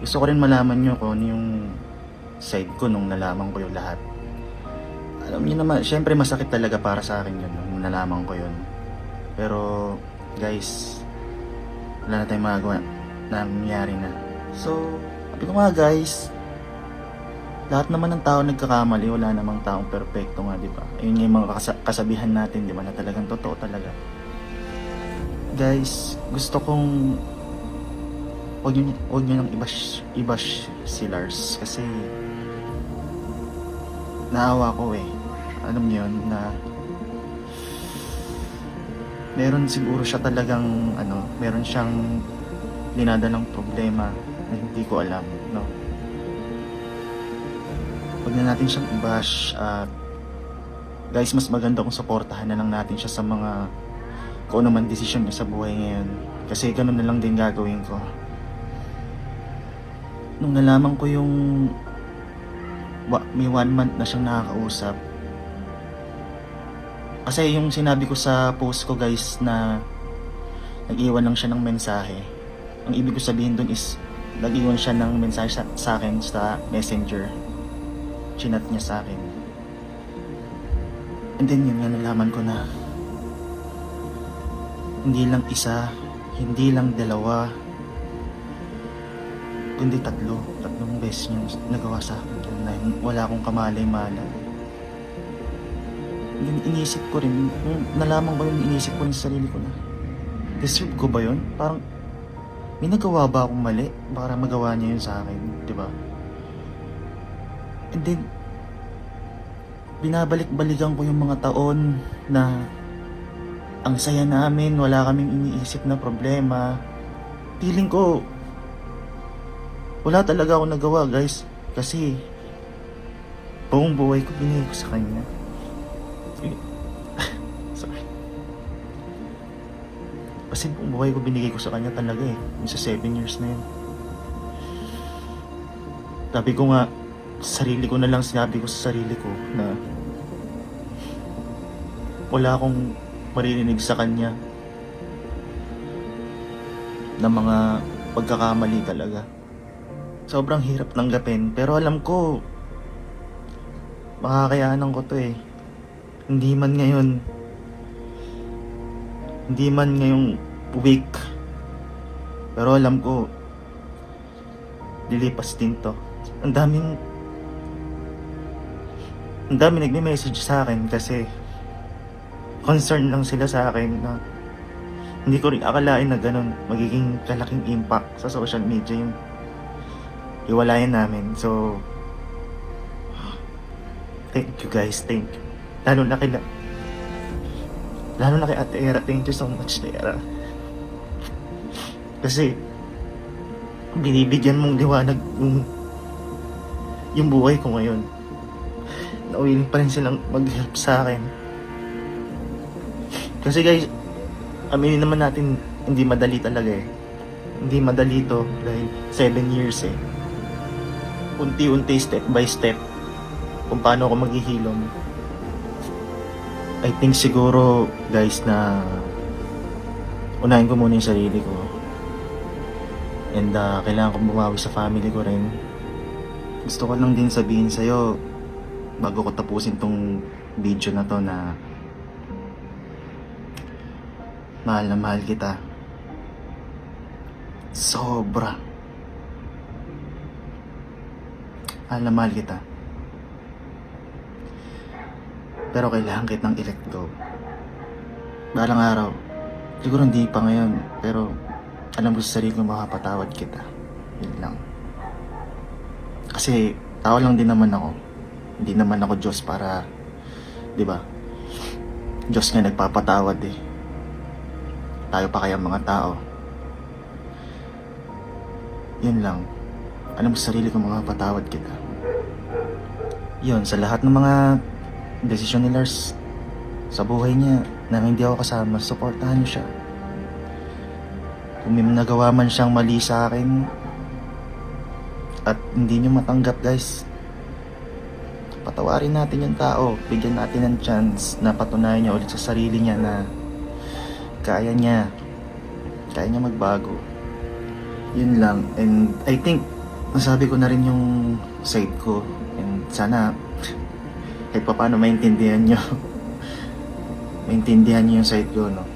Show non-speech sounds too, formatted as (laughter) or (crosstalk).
gusto ko rin malaman nyo kung ano yung side ko nung nalaman ko yung lahat. Alam niyo naman, syempre masakit talaga para sa akin yun nung nalaman ko yun. Pero, guys, wala na tayong magagawa. Nangyari na. So, sabi ko nga guys, lahat naman ng tao nagkakamali, wala namang taong perfecto nga, di ba? Ayun yung mga kasa- kasabihan natin, di ba, na talagang totoo talaga. Guys, gusto kong huwag nyo, huwag nyo nang ibash, ibash si Lars kasi naawa ko eh. Alam niyo yun na meron siguro siya talagang ano, meron siyang dinadalang problema na hindi ko alam, no? Huwag na natin siyang i-bash at guys, mas maganda kung suportahan na lang natin siya sa mga kung ano man desisyon niya sa buhay ngayon. Kasi ganun na lang din gagawin ko. Nung nalaman ko yung may one month na siyang nakakausap, kasi yung sinabi ko sa post ko guys na nag-iwan lang siya ng mensahe. Ang ibig ko sabihin dun is nag-iwan siya ng mensahe sa, sa akin sa messenger. Chinat niya sa akin. And then yun nga nalaman ko na hindi lang isa, hindi lang dalawa, kundi tatlo. Tatlong beses niya nagawa sa akin na wala akong kamalay-malay yun inisip ko rin, nung nalaman ko yun, inisip ko rin sa sarili ko na, deserve ko ba yun? Parang, may nagawa ba akong mali para magawa niya yun sa akin, di ba? And then, binabalik-balikan ko yung mga taon na ang saya namin, wala kaming iniisip na problema. Feeling ko, wala talaga ako nagawa, guys. Kasi, buong buhay ko binigay ko sa kanya. (laughs) Sorry. Kasi buong buhay ko binigay ko sa kanya talaga eh. Yung sa 7 years na yun. Sabi ko nga, sarili ko na lang sinabi ko sa sarili ko na wala akong maririnig sa kanya na mga pagkakamali talaga. Sobrang hirap tanggapin. Pero alam ko, makakayanan ko to eh. Hindi man ngayon, hindi man ngayong week, pero alam ko, lilipas din to. Ang daming, ang daming nagme-message sa akin kasi concern lang sila sa akin na hindi ko rin akalain na ganun magiging kalaking impact sa social media yung iwalayan namin. So, thank you guys, thank you. Lalo na kay Lalo na kay Ate Era, thank you so much, Era. Kasi, binibigyan mong liwanag yung, yung buhay ko ngayon. Na pa rin silang mag-help sa akin. Kasi guys, aminin naman natin, hindi madali talaga eh. Hindi madali to dahil 7 years eh. Unti-unti, step by step, kung paano ako maghihilom. I think siguro, guys, na unahin ko muna yung sarili ko. And uh, kailangan ko bumawi sa family ko rin. Gusto ko lang din sabihin sa'yo, bago ko tapusin tong video na to na mahal na mahal kita. Sobra. Mahal na mahal kita. Pero kailangan kitang i-let. Balang araw, siguro hindi pa ngayon, pero alam ko sa sarili ko makapatawad kita. Yun lang. Kasi tao lang din naman ako. Hindi naman ako Diyos para, di ba? Diyos nga nagpapatawad eh. Tayo pa kaya mga tao. Yun lang. Alam sa sarili ko makapatawad kita. Yun, sa lahat ng mga desisyon ni Lars sa buhay niya na hindi ako kasama, supportahan niyo siya. Kung may nagawa man siyang mali sa akin at hindi niyo matanggap guys, patawarin natin yung tao, bigyan natin ng chance na patunayan niya ulit sa sarili niya na kaya niya, kaya niya magbago. Yun lang. And I think nasabi ko na rin yung side ko. And sana, kahit pa paano maintindihan nyo. (laughs) maintindihan nyo yung side ko, no?